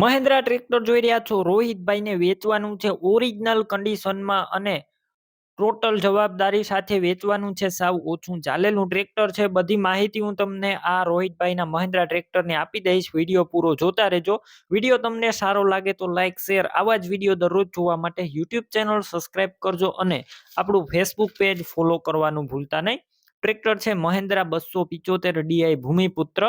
Mahendra tractor જોઈ રહ્યા છો. રોહિતભાઈને વેચવાનું છે ઓરિજિનલ કન્ડિશનમાં અને ટોટલ જવાબદારી સાથે વેચવાનું છે સાવ ઓછું ચાલેલું ટ્રેક્ટર છે. બધી માહિતી હું તમને આ રોહિતભાઈના મહેન્દ્રા ટ્રેક્ટરને આપી દઈશ. વીડિયો પૂરો જોતા રહેજો. વીડિયો તમને સારો લાગે તો લાઇક શેર આવા જ વીડિયો દરરોજ જોવા માટે યુટ્યુબ ચેનલ સબસ્ક્રાઇબ કરજો અને આપણું ફેસબુક પેજ ફોલો કરવાનું ભૂલતા નહીં. ટ્રેક્ટર છે મહેન્દ્રા બસો પિચોતેર ડીઆઈ ભૂમિપુત્ર.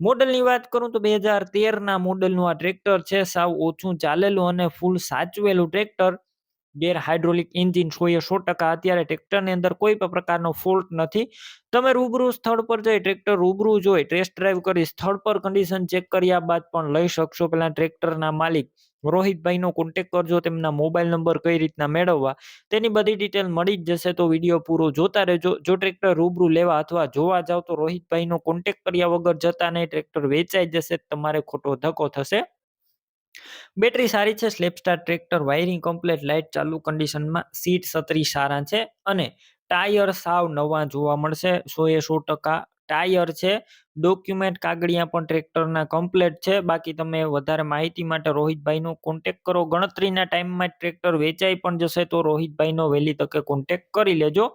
મોડલની વાત કરું તો બે હજાર તેરના મોડલનું આ ટ્રેક્ટર છે, સાવ ઓછું ચાલેલું અને ફૂલ સાચવેલું ટ્રેક્ટર. ગેર હાઇડ્રોલિક એન્જિન સો સો ટકા અત્યારે ટ્રેક્ટરની અંદર કોઈ પણ પ્રકારનો ફોલ્ટ નથી. તમે રૂબરૂ સ્થળ પર જઈ ટ્રેક્ટર રૂબરૂ જોઈ ટેસ્ટ ડ્રાઈવ કરી સ્થળ પર કન્ડિશન ચેક કર્યા બાદ પણ લઈ શકશો. પેલા ટ્રેક્ટરના માલિક રોહિતભાઈનો કોન્ટેક કરજો, તેમના મોબાઈલ નંબર કઈ રીતના મેળવવા, તેની બધી ડિટેલ મળી જ જશે. તો વીડિયો પૂરો જોતા રહેજો. જો ટ્રેક્ટર રૂબરૂ લેવા અથવા જોવા જાવ તો રોહિતભાઈનો કોન્ટેક કર્યા વગર જતા નહીં, ટ્રેક્ટર વેચાઈ જશે, તમારે ખોટો ધક્કો થશે. બેટરી સારી છે સ્લેપસ્ટાર ટ્રેક્ટર, વાયરિંગ કમ્પ્લેટ લાઇટ ચાલુ કન્ડિશનમાં સીટ સત્રી સારા છે અને ટાયર સાવ નવા જોવા મળશે, સો એ સો ટકા ટાયર છે. ડોક્યુમેન્ટ કાગળિયા પણ ટ્રેક્ટરના કમ્પ્લેટ છે. બાકી તમે વધારે માહિતી માટે રોહિતભાઈનો કોન્ટેક કરો. ગણતરીના ટાઈમમાં ટ્રેક્ટર વેચાઈ પણ જશે તો રોહિતભાઈનો વહેલી તકે કોન્ટેક કરી લેજો.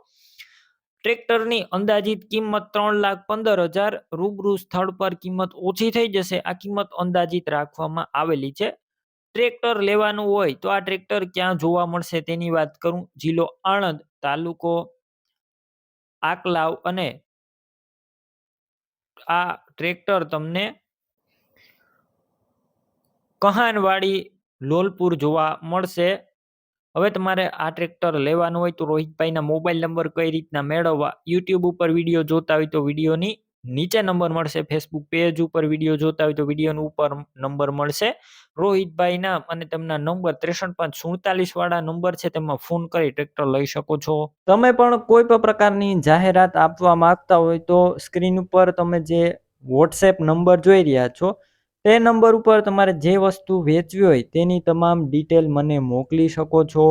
ટ્રેક્ટરની અંદાજિત કિંમત ત્રણ લાખ પંદર હજાર, રૂબરૂ સ્થળ પર કિંમત ઓછી થઈ જશે. આ કિંમત અંદાજિત રાખવામાં આવેલી છે. ટ્રેક્ટર લેવાનું હોય તો આ ટ્રેક્ટર ક્યાં જોવા મળશે તેની વાત કરું. જિલ્લો આણંદ, તાલુકો આકલાવ અને આ ટ્રેક્ટર તમને કહાનવાડી, લોલપુર જોવા મળશે. હવે તમારે આ ટ્રેક્ટર લેવાનું હોય તો રોહિતભાઈના મોબાઈલ નંબર કઈ રીતના મેળવવા, યુટ્યુબ ઉપર વીડિયો જોતા હોય તો વિડીયોની નીચે નંબર મળશે ફેસબુક પેજ ઉપર વીડિયો જોતા હોય તો વિડીયોનું ઉપર નંબર મળશે. રોહિતભાઈના અને તેમના નંબર ત્રેસઠ પાંચ સુડતાલીસ વાળા નંબર છે, તેમાં ફોન કરી ટ્રેક્ટર લઈ શકો છો. તમે પણ કોઈ પણ પ્રકારની જાહેરાત આપવા માંગતા હોય તો સ્ક્રીન ઉપર તમે જે વોટ્સએપ નંબર જોઈ રહ્યા છો, તે નંબર ઉપર તમારે જે વસ્તુ વેચવી હોય તેની તમામ ડિટેલ મને મોકલી શકો છો.